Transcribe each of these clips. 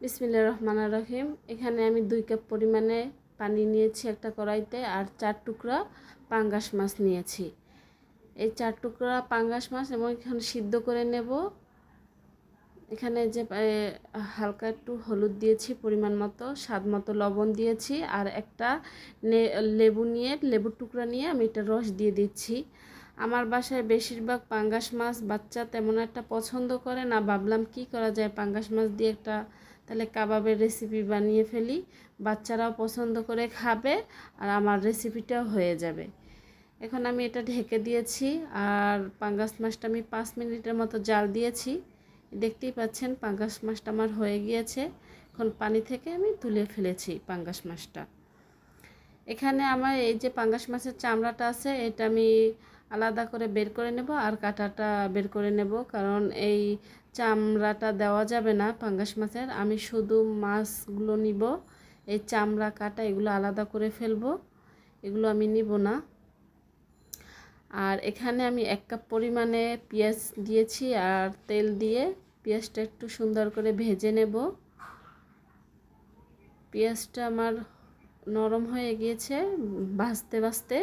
বিসমিল্লা রহমান রহিম। এখানে আমি দুই কাপ পরিমাণে পানি নিয়েছি একটা কড়াইতে আর চার টুকরা পাঙ্গাস মাছ নিয়েছি। এই চার টুকরা পাঙ্গাস মাছ এবং এখানে সিদ্ধ করে নেব। এখানে যে হালকা একটু হলুদ দিয়েছি পরিমাণ মতো, স্বাদ মতো লবণ দিয়েছি আর একটা লেবু নিয়ে লেবুর টুকরা নিয়ে আমি এটা রস দিয়ে দিচ্ছি। আমার বাসায় বেশিরভাগ পাঙ্গাস মাছ বাচ্চা তেমন একটা পছন্দ করে না। ভাবলাম কি করা যায়? পাঙ্গাস মাছ দিয়ে একটা তাহলে কাবাবের রেসিপি বানিয়ে ফেলি। বাচ্চারাও পছন্দ করে খাবে আর আমার রেসিপিটাও হয়ে যাবে। এখন আমি এটা ঢেকে দিয়েছি আর পাঙ্গাস মাছটা আমি পাঁচ মিনিটের মতো জাল দিয়েছি। দেখতেই পাচ্ছেন পাঙ্গাস মাছটা আমার হয়ে গিয়েছে। এখন পানি থেকে আমি তুলে ফেলেছি পাঙ্গাস মাছটা। এখানে আমার এই যে পাঙ্গাস মাছের চামড়াটা আছে, এটা আমি আলাদা করে বের করে নেব আর কাঁটাটা বের করে নেব। কারণ এই চামড়াটা দেওয়া যাবে না পাঙ্গাস মাছের। আমি শুধু মাছগুলো নিব। এই চামড়া, কাটা এগুলো আলাদা করে ফেলব। এগুলো আমি নিব না। আর এখানে আমি এক কাপ পরিমাণে পেঁয়াজ দিয়েছি আর তেল দিয়ে পেঁয়াজটা একটু সুন্দর করে ভেজে নেব। পেঁয়াজটা আমার নরম হয়ে গিয়েছে ভাজতে ভাজতে।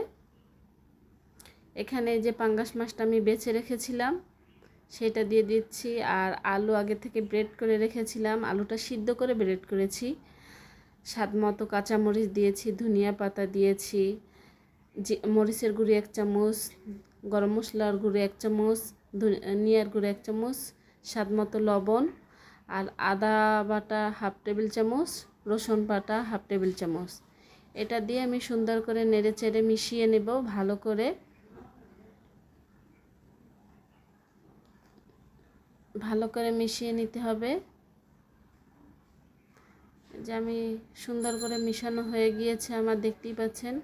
এখানে যে পাঙ্গাস মাছটা আমি বেছে রেখেছিলাম সেটা দিয়ে দিচ্ছি। আর আলু আগে থেকে ব্রেড করে রেখেছিলাম। আলুটা সিদ্ধ করে ব্রেড করেছি। স্বাদ মতো কাঁচামরিচ দিয়েছি, ধনিয়া পাতা দিয়েছি, যে মরিচের গুঁড়ি এক চামচ, গরম মশলার গুঁড়ি এক চামচ নিয়ার গুঁড়ি এক চামচ, স্বাদ মতো লবণ, আর আদা বাটা হাফ টেবিল চামচ, রসুন বাটা হাফ টেবিল চামচ। এটা দিয়ে আমি সুন্দর করে নেড়ে চেড়ে মিশিয়ে নেব ভালো করে। ভালো করে মিশিয়ে নিতে হবে। যে আমি সুন্দর করে মিশানো হয়ে গিয়েছে আমার, দেখতেই পাচ্ছেন।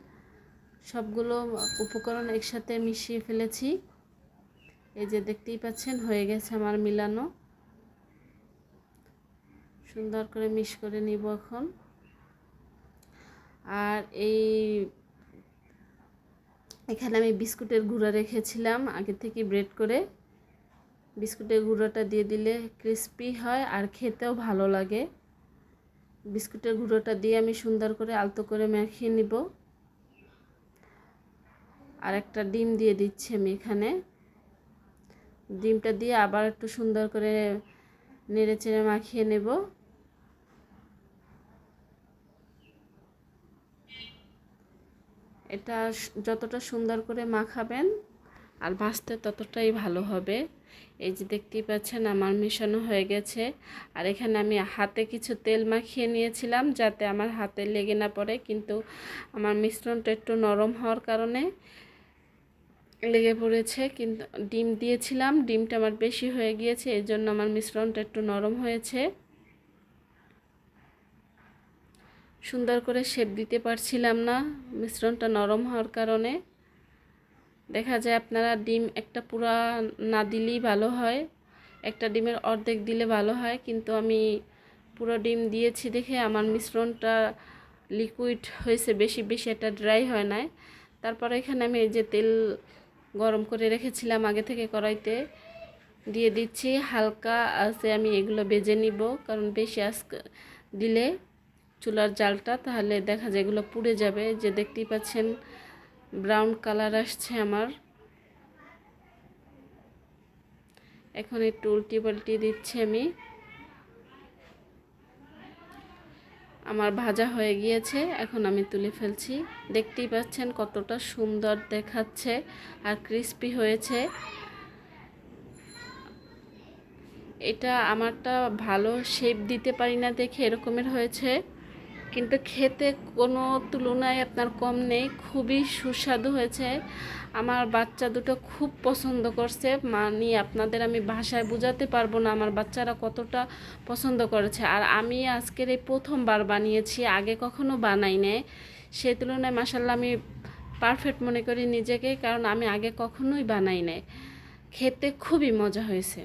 সবগুলো উপকরণ একসাথে মিশিয়ে ফেলেছি। এই যে দেখতেই পাচ্ছেন, হয়ে গেছে আমার মিলানো। সুন্দর করে মিশ করে নিব এখন। আর এই, এখানে আমি বিস্কুটের গুঁড়া রেখেছিলাম, আগে থেকে ব্রেড করে। বিস্কুটের গুঁড়োটা দিয়ে দিলে ক্রিস্পি হয় আর খেতেও ভালো লাগে। বিস্কুটের গুঁড়োটা দিয়ে আমি সুন্দর করে আলতো করে মাখিয়ে নিব। আর একটা ডিম দিয়ে দিচ্ছি আমি এখানে। ডিমটা দিয়ে আবার একটু সুন্দর করে নেড়ে চেড়ে মাখিয়ে নেব। এটা যতটা সুন্দর করে মাখাবেন আর ভাজতে ততটাই ভালো হবে। এই যে দেখতেই পাচ্ছেন আমার মেশানো হয়ে গেছে। আর এখানে আমি হাতে কিছু তেল মাখিয়ে নিয়েছিলাম যাতে আমার হাতে লেগে না পড়ে, কিন্তু আমার মিশ্রণটা একটু নরম হওয়ার কারণে লেগে পড়েছে। কিন্তু ডিম দিয়েছিলাম, ডিমটা আমার বেশি হয়ে গিয়েছে এই জন্য আমার মিশ্রণটা একটু নরম হয়েছে। সুন্দর করে শেপ দিতে পারছিলাম না, মিশ্রণটা নরম হওয়ার কারণে। দেখা যায় আপনারা ডিম একটা পুরা না দিলেই ভালো হয়, একটা ডিমের অর্ধেক দিলে ভালো হয়। কিন্তু আমি পুরো ডিম দিয়েছি দেখে আমার মিশ্রণটা লিকুইড হয়েছে, বেশি বেশি একটা ড্রাই হয় নাই। তারপরে এখানে আমি এই যে তেল গরম করে রেখেছিলাম আগে থেকে কড়াইতে, দিয়ে দিচ্ছি। হালকা আছে, আমি এগুলো বেজে নিব, কারণ বেশি আজ দিলে চুলার জালটা, তাহলে দেখা যায় এগুলো পুড়ে যাবে। যে দেখতেই পাচ্ছেন ব্রাউন কালার আসছে আমার। এখন একটু উল্টি পাল্টি দিচ্ছি আমি। আমার ভাজা হয়ে গিয়েছে, এখন আমি তুলে ফেলছি। দেখতেই পাচ্ছেন কতটা সুন্দর দেখাচ্ছে আর ক্রিস্পি হয়েছে। এটা আমারটা ভালো শেপ দিতে পারি না দেখে এরকমের হয়েছে। কিন্তু খেতে কোনো তুলনায় আপনার কম নেই, খুবই সুস্বাদু হয়েছে। আমার বাচ্চা দুটো খুব পছন্দ করছে। মানে আপনাদের আমি ভাষায় বোঝাতে পারব না আমার বাচ্চারা কতটা পছন্দ করেছে। আর আমি আজকের এই প্রথমবার বানিয়েছি, আগে কখনো বানাই নাই। সেই তুলনায় মাসাল্লাহ আমি পারফেক্ট মনে করি নিজেকে, কারণ আমি আগে কখনোই বানাই নাই। খেতে খুবই মজা হয়েছে।